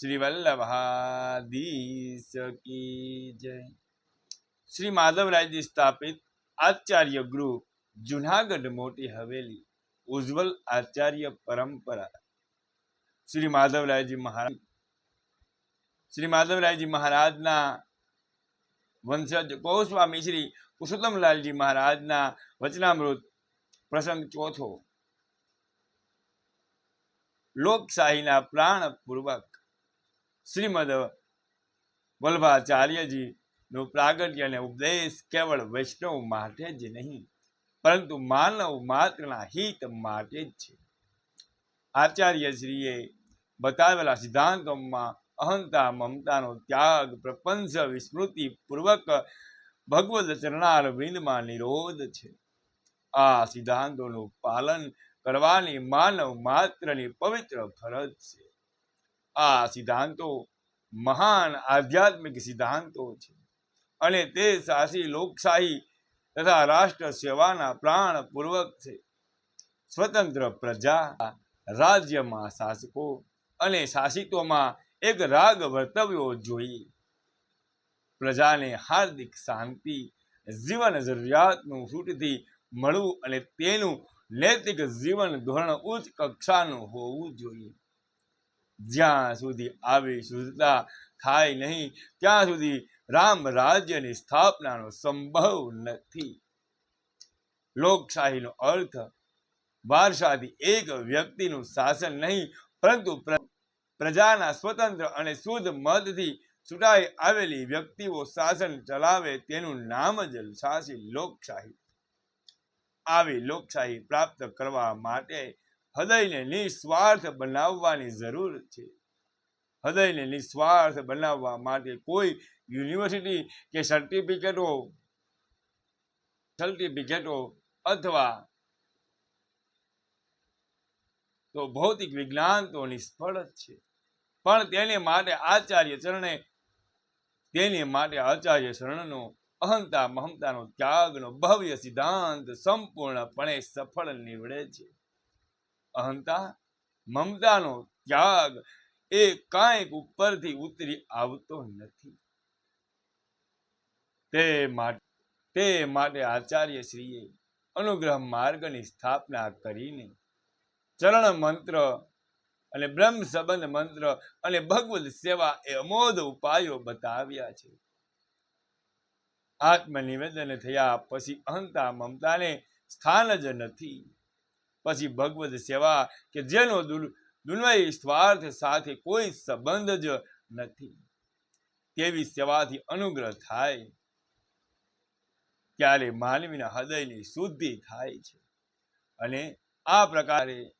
શ્રી વલ્લભાધીશ કી જય. શ્રી માધવરાયજી સ્થાપિત આચાર્ય ગૃહ જુનાગઢ મોટી હવેલી ઉજ્જવલ આચાર્ય પરંપરા. શ્રી માધવરાયજી મહારાજ શ્રી માધવરાયજી મહારાજના વંશજ ગોસ્વામી શ્રી પુરુષોત્તમલાલજી મહારાજના વચનામૃત પ્રસંગ ચોથો. લોકશાહીના પ્રાણપૂર્વક શ્રીમદ વલ્ભાચાર્યજી નું પ્રાગટ્ય અને ઉપદેશ કેવળ વૈષ્ણવ માટે જ નહીં, પરંતુ માનવ માત્રના હિત માટે જ છે. આચાર્યશ્રીએ બતાવેલા સિદ્ધાંતોમાં અહંતા, મમતાનો ત્યાગ, પ્રપંચ, વિસ્મૃતિ પૂર્વક ભગવદ ચરણાર વિંદમાં નિરોધ છે. આ સિદ્ધાંતોનું પાલન કરવાની માનવ માત્રની પવિત્ર ફરજ છે. આ સિદ્ધાંતો મહાન આધ્યાત્મિક સિદ્ધાંતો છે. અને તે સાહસી લોકશાહી તથા રાષ્ટ્ર સેવાના પ્રાણપૂર્વક છે. સ્વતંત્ર પ્રજા, રાજ્યમાં શાસકો અને શાસિતોમાં એક રાગ વર્તવ્યો જોઈએ. પ્રજાને હાર્દિક શાંતિ, જીવન જરૂરિયાતનું છૂટથી મળવું અને તેનું નૈતિક જીવન ધોરણ ઉચ્ચ કક્ષાનું હોવું જોઈએ. જ્યાં સુધી આવી શુદ્ધતા થાય નહીં, ત્યાં સુધી રામ રાજ્યની સ્થાપનાનો સંભવ નથી. લોકશાહીનો અર્થ વારસાથી એક વ્યક્તિનું શાસન નહીં, પરંતુ પ્રજાના સ્વતંત્ર અને શુદ્ધ મતથી ચૂંટાઈ આવેલી વ્યક્તિઓ શાસન ચલાવે તેનું નામ જ શાસી લોકશાહી. આવી લોકશાહી પ્રાપ્ત કરવા માટે હૃદયને નિસ્વાર્થ બનાવવાની જરૂર છે. હૃદયને નિસ્વાર્થ બનાવવા માટે કોઈ યુનિવર્સિટી કે સર્ટિફિકેટો સર્ટિફિકેટો અથવા તો ભૌતિક વિજ્ઞાન તો નિષ્ફળ જ છે. પણ તેને માટે આચાર્ય ચરણે, તેને માટે આચાર્ય શરણનો અહંતા મહમતાનો ત્યાગનો ભવ્ય સિદ્ધાંત સંપૂર્ણપણે સફળ નીવડે છે. અહંતા મમતાનો ત્યાગ એ કાંઈક ઉપરથી ઉતરી આવતો નથી. તે માટે તે માટે આચાર્ય શ્રીએ અનુગ્રહ માર્ગની સ્થાપના કરીને ચરણ મંત્ર અને બ્રહ્મ સંબંધ મંત્ર અને ભગવદ સેવા એ અમોધ ઉપાયો બતાવ્યા છે. આત્મનિવેદન થયા પછી અહંતા મમતાને સ્થાન જ નથી. પછી ભગવદ સેવા કે જેનો દુર- સ્વાર્થ સાથે કોઈ સંબંધ જ નથી. તેવી સેવાથી અનુગ્રહ થાય. ત્યારે માનવીના હૃદયની શુદ્ધિ થાય છે. અને આ પ્રકારે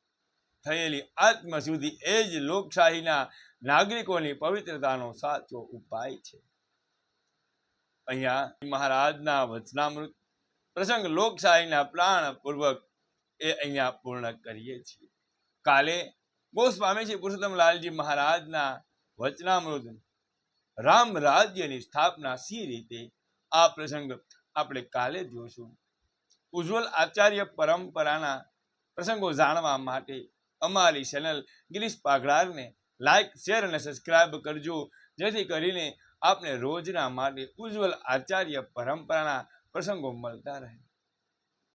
થયેલી આત્મશુદ્ધિ એ જ લોકશાહીના નાગરિકોની પવિત્રતાનો સાચો ઉપાય છે. અહીંયા મહારાજના વચનામૃત પ્રસંગ લોકશાહીના પ્રાણપૂર્વક એ અહીંયા પૂર્ણ કરીએ છીએ. કાલે ગોસ્વામીજી પુરુષોત્તમલાલજી મહારાજના વચનામૃત રામ રાજ્યની સ્થાપના સી રીતે? આ પ્રસંગ આપણે કાલે જોશું. ઉજ્જવલ આચાર્ય પરંપરાના પ્રસંગો જાણવા માટે અમારી ચેનલ ગિરીશ પાઘડારને લાઈક શેર અને સબસ્ક્રાઇબ કરજો. જેથી કરીને આપને રોજના માટે ઉજ્જવલ આચાર્ય પરંપરાના પ્રસંગો મળતા રહે.